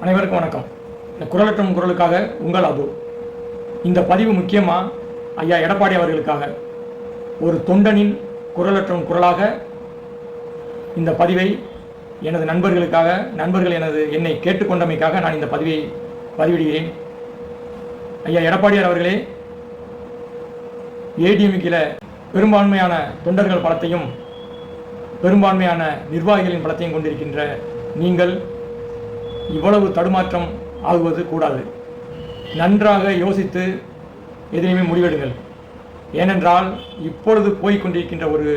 அனைவருக்கும் வணக்கம். இந்த குரலற்றம் குரலுக்காக உங்கள் அபு. இந்த பதிவு முக்கியமாக ஐயா எடப்பாடி அவர்களுக்காக. ஒரு தொண்டனின் குரலற்றம் குரலாக இந்த பதிவை எனது நண்பர்களுக்காக நண்பர்கள் எனது என்னை கேட்டுக்கொண்டமைக்காக நான் இந்த பதிவை பதிவிடுகிறேன். ஐயா எடப்பாடியார் அவர்களே ஏடிஎம்கில் பெரும்பான்மையான தொண்டர்கள் பலத்தையும் பெரும்பான்மையான நிர்வாகிகளின் பலத்தையும் கொண்டிருக்கின்ற நீங்கள் இவ்வளவு தடுமாற்றம் ஆகுவது கூடாது. நன்றாக யோசித்து எதிலையுமே முடிவெடுங்கள். ஏனென்றால் இப்பொழுது போய்கொண்டிருக்கின்ற ஒரு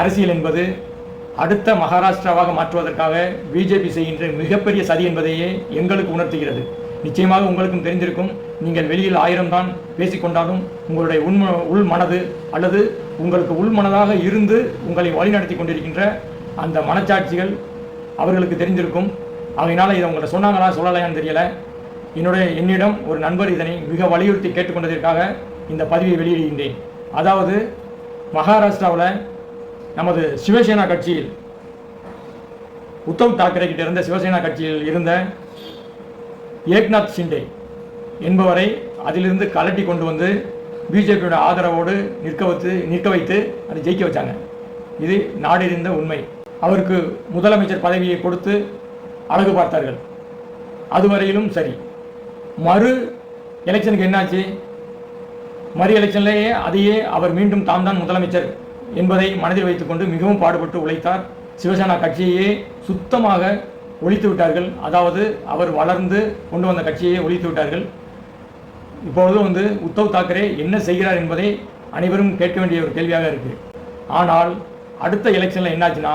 அரசியல் என்பது அடுத்த மகாராஷ்டிராவாக மாற்றுவதற்காக பிஜேபி செய்கின்ற மிகப்பெரிய சதி என்பதையே எங்களுக்கு உணர்த்துகிறது. நிச்சயமாக உங்களுக்கும் தெரிந்திருக்கும் நீங்கள் வெளியில் ஆயிரம் தான் பேசிக்கொண்டாலும் உங்களுடைய உண்ம உள் மனது அல்லது உங்களுக்கு உள் மனதாக இருந்து உங்களை வழிநடத்தி கொண்டிருக்கின்ற அந்த மனச்சாட்சிகள் அவர்களுக்கு தெரிந்திருக்கும். அதனால் இதை உங்கள்கிட்ட சொன்னாங்களா சொல்லலையான்னு தெரியல. என்னுடைய என்னிடம் ஒரு நண்பர் இதனை மிக வலியுறுத்தி கேட்டுக்கொண்டதற்காக இந்த பதிவை வெளியிடுகின்றேன். அதாவது மகாராஷ்டிராவில் நமது சிவசேனா கட்சியில் உத்தவ் தாக்கரே கிட்ட இருந்த சிவசேனா கட்சியில் இருந்த ஏக்நாத் ஷிண்டே என்பவரை அதிலிருந்து கலட்டி கொண்டு வந்து பிஜேபியோட ஆதரவோடு நிற்க வைத்து நிற்க வைத்து அதை ஜெயிக்க வச்சாங்க. இது நாடறிந்த உண்மை. அவருக்கு முதலமைச்சர் பதவியை கொடுத்து அழகு பார்த்தார்கள். அதுவரையிலும் சரி. மறு எலெக்ஷனுக்கு என்னாச்சு? மறு எலெக்ஷன்லேயே அதையே அவர் மீண்டும் தாம் தான் முதலமைச்சர் என்பதை மனதில் வைத்துக்கொண்டு மிகவும் பாடுபட்டு உழைத்தார். சிவசேனா கட்சியையே சுத்தமாக ஒழித்து விட்டார்கள். அதாவது அவர் வளர்ந்து கொண்டு வந்த கட்சியை ஒழித்து விட்டார்கள். இப்பொழுது வந்து உத்தவ் தாக்கரே என்ன செய்கிறார் என்பதை அனைவரும் கேட்க வேண்டிய ஒரு கேள்வியாக இருக்குது ஆனால் அடுத்த எலெக்ஷனில் என்னாச்சுன்னா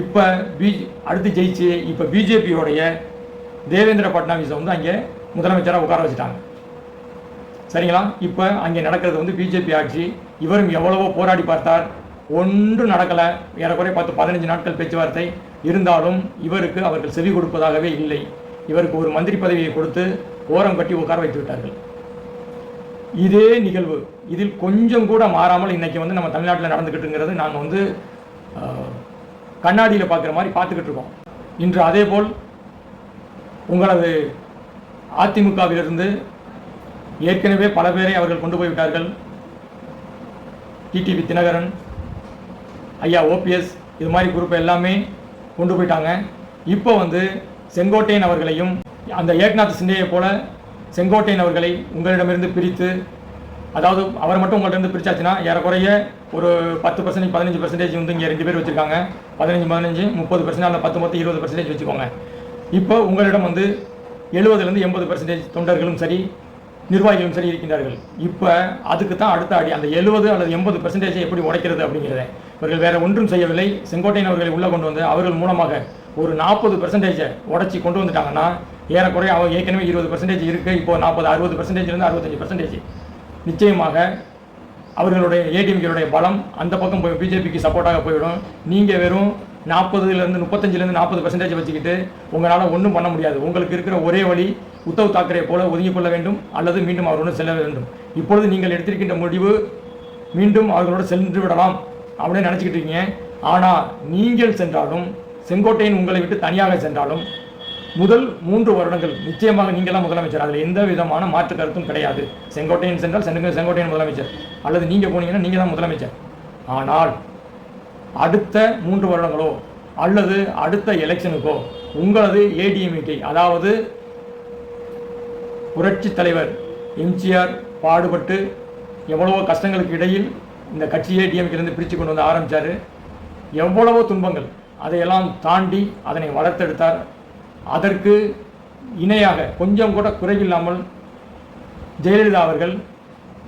இப்போ பி அடுத்து ஜெயிச்சு இப்போ பிஜேபியோடைய தேவேந்திர பட்னாவிஸை வந்து அங்கே முதலமைச்சராக உட்கார வச்சுட்டாங்க. சரிங்களா? இப்போ அங்கே நடக்கிறது வந்து பிஜேபி ஆட்சி. இவரும் எவ்வளவோ போராடி பார்த்தார். ஒன்றும் நடக்கலை. ஏறக்குறைய பத்து பதினஞ்சு நாட்கள் பேச்சுவார்த்தை. இருந்தாலும் இவருக்கு அவர்கள் செவி கொடுப்பதாகவே இல்லை. இவருக்கு ஒரு மந்திரி பதவியை கொடுத்து ஓரம் கட்டி உட்கார வைத்து விட்டார்கள். இதே நிகழ்வு. இதில் கொஞ்சம் கூட மாறாமல் இன்றைக்கி வந்து நம்ம தமிழ்நாட்டில் நடந்துக்கிட்டுங்கிறது நாங்கள் வந்து கண்ணாடியில் பார்க்குற மாதிரி பார்த்துக்கிட்டு இருக்கோம். இன்று அதேபோல் உங்களது அதிமுகவிலிருந்து ஏற்கனவே பல பேரை அவர்கள் கொண்டு போய்விட்டார்கள். டிடிவி தினகரன் ஐயா ஓபிஎஸ் இது மாதிரி குரூப் எல்லாமே கொண்டு போயிட்டாங்க. இப்போ வந்து செங்கோட்டையன் அவர்களையும் அந்த ஏக்நாத் சிண்டேயை போல செங்கோட்டையன் அவர்களை உங்களிடமிருந்து பிரித்து அதாவது அவர் மட்டும் உங்கள்கிட்ட இருந்து பிரிச்சாச்சுன்னா ஏறக்குறைய ஒரு பத்து பர்சன்டேஜ் பதினஞ்சு பர்சன்டேஜ் வந்து இங்கே ரெண்டு பேர் வச்சுருக்காங்க. பதினஞ்சு பதினஞ்சு முப்பது பர்சன்ட் அல்ல பத்து மொத்தம் இருபது பர்சன்டேஜ் வச்சுக்கோங்க. இப்போ உங்களிடம் வந்து எழுபதுலேருந்து எண்பது பர்சன்டேஜ் தொண்டர்களும் சரி நிர்வாகிகளும் சரி இருக்கின்றார்கள். இப்போ அதுக்கு தான் அடுத்த அடி அந்த எழுபது அல்லது எண்பது பர்சன்டேஜை எப்படி உடைக்கிறது அப்படிங்கிறத. இவர்கள் வேறு ஒன்றும் செய்யவில்லை. செங்கோட்டையன் அவர்களை உள்ளே கொண்டு வந்து அவர்கள் மூலமாக ஒரு நாற்பது பர்சன்டேஜை உடச்சி கொண்டு வந்துட்டாங்கன்னா ஏறக்குறைய அவங்க ஏற்கனவே இருபது பர்சன்டேஜ் இருக்குது இப்போ நாற்பது அறுபது பர்சன்டேஜ்லேருந்து அறுபத்தஞ்சு பர்சன்டேஜ் நிச்சயமாக அவர்களுடைய ஏடிஎம்களுடைய பலம் அந்த பக்கம் போய் பிஜேபிக்கு சப்போர்ட்டாக போயிடும். நீங்கள் வெறும் நாற்பதுலேருந்து முப்பத்தஞ்சிலேருந்து நாற்பது பர்சன்டேஜ் வச்சுக்கிட்டு உங்களால் ஒன்றும் பண்ண முடியாது. உங்களுக்கு இருக்கிற ஒரே வழி உத்தவ் தாக்கரே போல ஒதுங்கிக் கொள்ள வேண்டும் அல்லது மீண்டும் அவருடன் செல்ல வேண்டும். இப்பொழுது நீங்கள் எடுத்திருக்கின்ற முடிவு மீண்டும் அவர்களோடு சென்று விடலாம் அப்படின்னு நினச்சிக்கிட்டு இருக்கீங்க. ஆனால் நீங்கள் சென்றாலும் செங்கோட்டையன் உங்களை விட்டு தனியாக சென்றாலும் முதல் மூன்று வருடங்கள் நிச்சயமாக நீங்கள் தான் முதலமைச்சர். அதில் எந்த விதமான மாற்று கருத்தும் கிடையாது. செங்கோட்டையன் சென்றால் சென்றுங்க செங்கோட்டையன் முதலமைச்சர். அல்லது நீங்கள் போனீங்கன்னா நீங்கள் தான் முதலமைச்சர். ஆனால் அடுத்த மூன்று வருடங்களோ அல்லது அடுத்த எலெக்ஷனுக்கோ உங்களது ஏடிஎம்கே அதாவது புரட்சி தலைவர் எம்ஜிஆர் பாடுபட்டு எவ்வளவோ கஷ்டங்களுக்கு இடையில் இந்த கட்சியை டிஎம்கேலேருந்து பிரித்து கொண்டு வந்து ஆரம்பித்தார் எவ்வளவோ துன்பங்கள் அதையெல்லாம் தாண்டி அதனை வளர்த்தெடுத்தார் அதற்கு இணையாக கொஞ்சம் கூட குறைவில்லாமல் ஜெயலலிதா அவர்கள்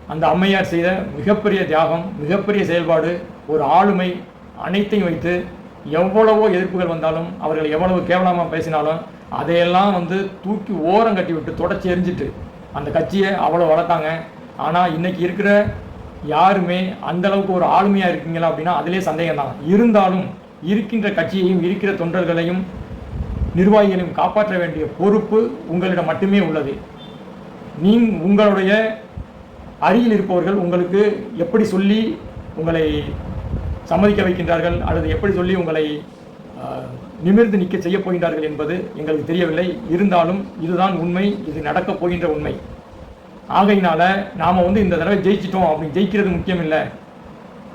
அந்த அம்மையார் செய்த மிகப்பெரிய தியாகம் மிகப்பெரிய செயல்பாடு ஒரு ஆளுமை அனைத்தையும் வைத்து எவ்வளவோ எதிர்ப்புகள் வந்தாலும் அவர்கள் எவ்வளவு கேவலமாக பேசினாலும் அதையெல்லாம் வந்து தூக்கி ஓரம் கட்டி விட்டு தொடச்சி எரிஞ்சிட்டு அந்த கட்சியை அவ்வளோ வளர்த்தாங்க. ஆனால் இன்றைக்கி இருக்கிற யாருமே அந்தளவுக்கு ஒரு ஆளுமையாக இருக்கீங்களா அப்படின்னா அதிலே சந்தேகம் தான் இருந்தாலும் இருக்கின்ற கட்சியையும் இருக்கிற தொண்டர்களையும் நிர்வாகிகளையும் காப்பாற்ற வேண்டிய பொறுப்பு உங்களிடம் மட்டுமே உள்ளது. நீ உங்களுடைய அருகில் இருப்பவர்கள் உங்களுக்கு எப்படி சொல்லி உங்களை சம்மதிக்க வைக்கின்றார்கள் அல்லது எப்படி சொல்லி உங்களை நிமிர்ந்து நிற்க செய்ய போகின்றார்கள் என்பது எங்களுக்கு தெரியவில்லை. இருந்தாலும் இதுதான் உண்மை இது நடக்கப் போகின்ற உண்மை. ஆகையினால நாம் வந்து இந்த தடவை ஜெயிச்சிட்டோம் அப்படி ஜெயிக்கிறது முக்கியம் இல்லை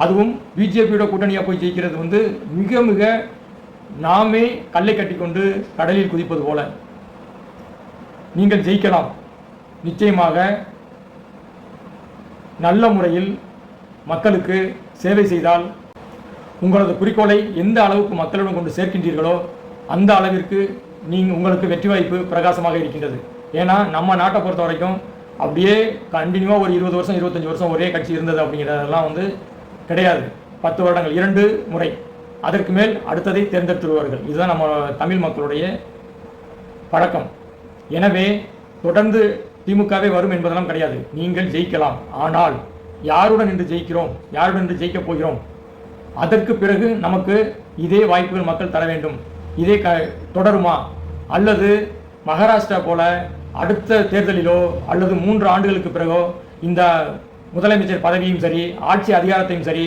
அதுவும் பிஜேபியோட கூட்டணியாக போய் ஜெயிக்கிறது வந்து மிக மிக நாமே கல்லை கட்டிக்கொண்டு கடலில் குதிப்பது போல. நீங்கள் ஜெயிக்கலாம். நிச்சயமாக நல்ல முறையில் மக்களுக்கு சேவை செய்தால் உங்களது குறிக்கோளை எந்த அளவுக்கு மக்களிடம் கொண்டு சேர்க்கின்றீர்களோ அந்த அளவிற்கு நீங்கள் உங்களுக்கு வெற்றி வாய்ப்பு பிரகாசமாக இருக்கின்றது. ஏன்னா நம்ம நாட்டை பொறுத்த வரைக்கும் அப்படியே கண்டினியூவாக ஒரு இருபது வருஷம் இருபத்தஞ்சி வருஷம் ஒரே கட்சி இருந்தது அப்படிங்கிறதெல்லாம் வந்து கிடையாது. பத்து வருடங்கள் இரண்டு முறை. அதற்கு மேல் அடுத்ததை தேர்ந்தெடுத்துடுவார்கள் இதுதான் நம்ம தமிழ் மக்களுடைய பழக்கம். எனவே தொடர்ந்து திமுகவே வரும் என்பதெல்லாம் கிடையாது. நீங்கள் ஜெயிக்கலாம். ஆனால் யாருடன் இன்று ஜெயிக்கிறோம்? யாருடன் இன்று ஜெயிக்கப் போகிறோம்? அதற்கு பிறகு நமக்கு இதே வாய்ப்புகள் மக்கள் தர வேண்டும். இதே க தொடருமா? அல்லது மகாராஷ்டிரா போல அடுத்த தேர்தலிலோ அல்லது மூன்று ஆண்டுகளுக்கு பிறகோ இந்த முதலமைச்சர் பதவியும் சரி ஆட்சி அதிகாரத்தையும் சரி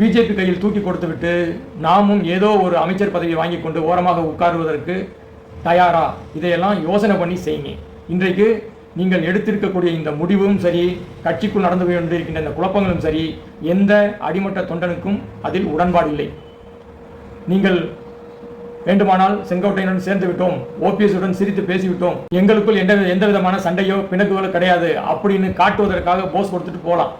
பிஜேபி கையில் தூக்கி கொடுத்துவிட்டு நாமும் ஏதோ ஒரு அமைச்சர் பதவியை வாங்கி கொண்டு ஓரமாக உட்காருவதற்கு தயாரா? இதையெல்லாம் யோசனை பண்ணி செய்யுங்க. இன்றைக்கு நீங்கள் எடுத்திருக்கக்கூடிய இந்த முடிவும் சரி கட்சிக்குள் நடந்து கொண்டிருக்கின்ற இந்த குழப்பங்களும் சரி எந்த அடிமட்ட தொண்டனுக்கும் அதில் உடன்பாடு இல்லை. நீங்கள் வேண்டுமானால் செங்கோட்டையுடன் சேர்ந்து விட்டோம் ஓபிஎஸுடன் சிரித்து பேசிவிட்டோம் எங்களுக்குள் எந்த எந்த விதமான சண்டையோ பிணக்குகளோ கிடையாது அப்படின்னு காட்டுவதற்காக போஸ் கொடுத்துட்டு போகலாம்.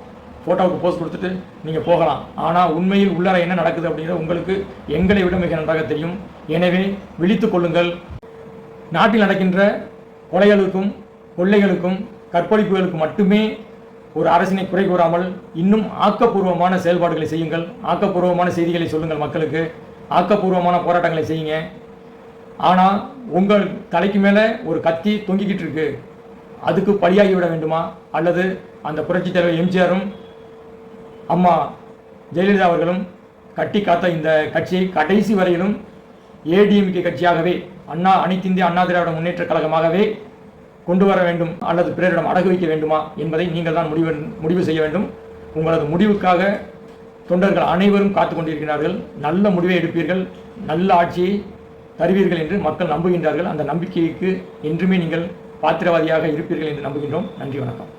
போட்டோவுக்கு போஸ்ட் கொடுத்துட்டு நீங்கள் போகலாம். ஆனால் உண்மையில் உள்ளார என்ன நடக்குது அப்படிங்கிறது உங்களுக்கு எங்களை விட மிக நன்றாக தெரியும். எனவே விழித்து கொள்ளுங்கள். நாட்டில் நடக்கின்ற கொலைகளுக்கும் கொள்ளைகளுக்கும் கற்பழிப்புகளுக்கும் மட்டுமே ஒரு அரசினை குறை கூறாமல் இன்னும் ஆக்கப்பூர்வமான செயல்பாடுகளை செய்யுங்கள். ஆக்கப்பூர்வமான செய்திகளை சொல்லுங்கள் மக்களுக்கு. ஆக்கப்பூர்வமான போராட்டங்களை செய்யுங்க. ஆனால் உங்கள் தலைக்கு மேலே ஒரு கத்தி தொங்கிக்கிட்டு இருக்கு. அதுக்கு பலியாகி விட வேண்டுமா? அல்லது அந்த புரட்சித் தலைவர் எம்ஜிஆரும் அம்மா ஜெயலலிதா அவர்களும் கட்டி காத்த இந்த கட்சியை கடைசி வரையிலும் ஏடிஎம்கே கட்சியாகவே அண்ணா அனைத்திந்திய அண்ணா திராவிட முன்னேற்ற கழகமாகவே கொண்டு வர வேண்டும் அல்லது பிறரிடம் அடகு வைக்க வேண்டுமா என்பதை நீங்கள் தான் முடிவு முடிவு செய்ய வேண்டும். உங்களது முடிவுக்காக தொண்டர்கள் அனைவரும் காத்து கொண்டிருக்கிறார்கள். நல்ல முடிவை எடுப்பீர்கள். நல்ல ஆட்சியை தருவீர்கள் என்று மக்கள் நம்புகின்றார்கள். அந்த நம்பிக்கைக்கு என்றுமே நீங்கள் பாத்திரவாதியாக இருப்பீர்கள் என்று நம்புகின்றோம். நன்றி வணக்கம்.